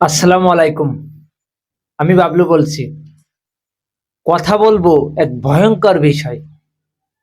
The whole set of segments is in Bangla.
আসসালামু আলাইকুম। আমি বাবলু বলছি। কথা বলব এক ভয়ঙ্কর বিষয়।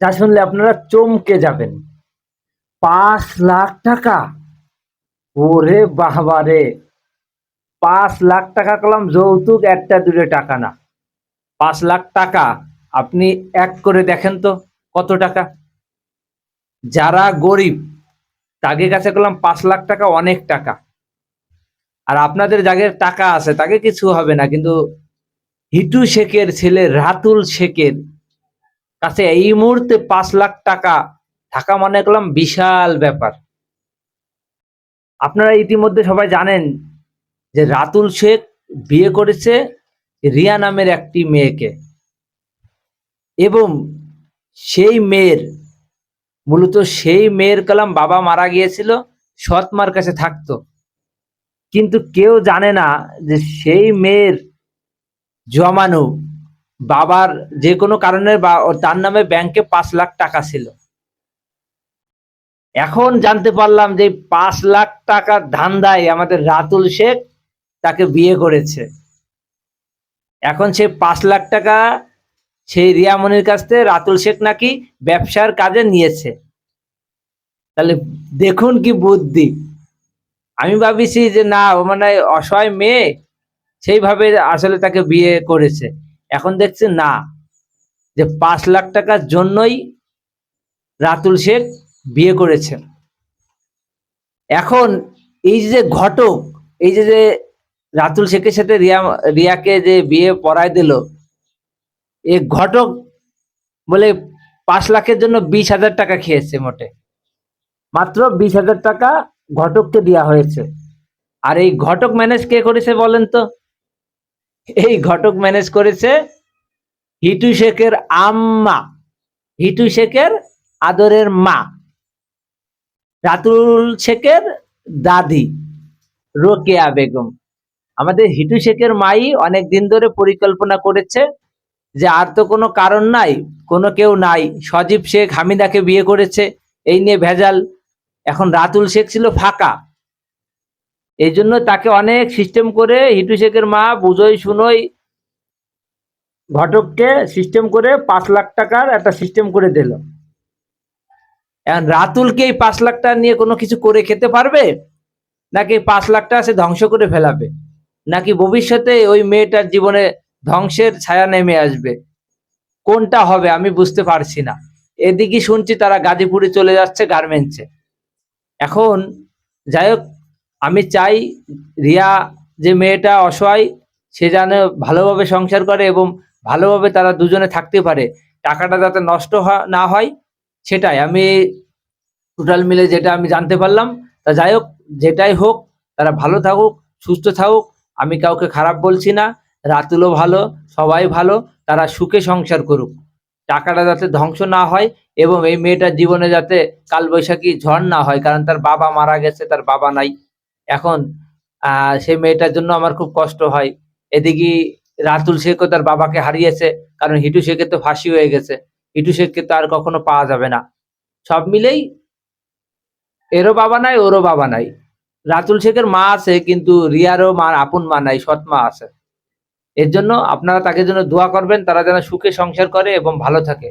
যা শুনলে আপনারা চমকে যাবেন। পাঁচ লাখ টাকা? ওরে বাবা রে। পাঁচ লাখ টাকা কলাম যৌতুক, একটা দূরে টাকা না। পাঁচ লাখ টাকা, আপনি এক করে দেখেন তো, কত টাকা? যারা গরিব, তাদের কাছে করলাম পাঁচ লাখ টাকা অনেক টাকা। আর আপনাদের যাদের টাকা আছে তাকে কিছু হবে না, কিন্তু হিটু শেখের ছেলে রাতুল শেখের কাছে এই মুহূর্তে পাঁচ লাখ টাকা থাকা মনে করলাম বিশাল ব্যাপার। আপনারা ইতিমধ্যে সবাই জানেন যে রাতুল শেখ বিয়ে করেছে রিয়া নামের একটি মেয়েকে এবং সেই মেয়ের, মূলত সেই মেয়ের কালাম বাবা মারা গিয়েছিল, সৎ মার কাছে থাকতো। কিন্তু কেউ জানে না যে সেই মেয়ের জমানো বাবার যে কোনো কারণে বা তার নামে ব্যাংকে পাঁচ লাখ টাকা ছিল। এখন জানতে পারলাম যে পাঁচ লাখ টাকার ধান্দায় আমাদের রাতুল শেখ তাকে বিয়ে করেছে। এখন সে পাঁচ লাখ টাকা সেই রিয়ামনির কাছ থেকে রাতুল শেখ নাকি ব্যবসার কাজে নিয়েছে। তাহলে দেখুন কি বুদ্ধি। আমি ভাবিছি যে না মানে অসহায় মেয়ে, সেইভাবে আসলে তাকে বিয়ে করেছে। এখন দেখছি না, যে পাঁচ লাখ টাকার জন্যই রাতুল শেখ বিয়ে করেছে। এখন এই যে ঘটক, এই যে যে রাতুল শেখের সাথে রিয়া, রিয়াকে যে বিয়ে পড়ায় দিল, এ ঘটক বলে পাঁচ লাখের জন্য বিশ হাজার টাকা খেয়েছে মোটে। মাত্র বিশ হাজার টাকা ঘটককে দেওয়া হয়েছে। আর এই ঘটক ম্যানেজ কে করেছে বলেন তো? এই ঘটক ম্যানেজ করেছে হিটু শেখের আম্মা। হিটু শেখের আদরের মা। রাতুল শেখের দাদি রোকেয়া বেগম। আমাদের হিটু শেখের মাই অনেক দিন ধরে পরিকল্পনা করেছে যে আর তো কোনো কারণ নাই, কোনো কেউ নাই। সজীব শেখ হামিদাকে বিয়ে করেছে, এই নিয়ে ভেজাল এখন রাতুল শেখ ছিল ফাঁকা। এই জন্য তাকে অনেক সিস্টেম করে হিটু শেখের মা বুঝোই শুনোই ঘটককে সিস্টেম করে পাঁচ লাখ টাকার একটা সিস্টেম করে দিল। এখন রাতুলকে এই পাঁচ লাখ টাকা নিয়ে কোনো কিছু করে খেতে পারবে? নাকি পাঁচ লাখ টাকা সে ধ্বংস করে ফেলাবে? নাকি ভবিষ্যতে ওই মেয়েটার জীবনে ধ্বংসের ছায়া নেমে আসবে? কোনটা হবে আমি বুঝতে পারছি না। এদিকে শুনছি তারা গাজীপুরে চলে যাচ্ছে গার্মেন্টসে এখন, যাই হোক, আমি চাই রিয়া যে মেয়েটা অসহায়, সে যেন ভালোভাবে সংসার করে এবং ভালোভাবে তারা দুজনে থাকতে পারে। টাকাটা যাতে নষ্ট না হয়, সেটাই। আমি টোটাল মিলে যেটা আমি জানতে পারলাম। তা যাই হোক, যেটাই হোক, তারা ভালো থাকুক, সুস্থ থাকুক, আমি কাউকে খারাপ বলছি না। রাতুলও ভালো, সবাই ভালো, তারা সুখে সংসার করুক। টাকাটা যাতে ধ্বংস না হয় এবং এই মেয়েটার জীবনে যাতে কালবৈশাখী ঝড় না হয়, কারণ তার বাবা মারা গেছে, তার বাবা নাই। এখন সেই মেয়েটার জন্য আমার খুব কষ্ট হয়। এদিকে রাতুল শেখও তার বাবাকে হারিয়েছে, কারণ হিটু শেখের তো ফাঁসি হয়ে গেছে। হিটু শেখকে তো আর কখনো পাওয়া যাবে না। সব মিলেই এরও বাবা নাই, ওরও বাবা নাই। রাতুল শেখের মা আছে, কিন্তু রিয়ারও মার আপন মা নাই, সৎ মা আছে। এর জন্য আপনারা তাকে জন্য দোয়া করবেন, তারা যেন সুখে সংসার করে এবং ভালো থাকে।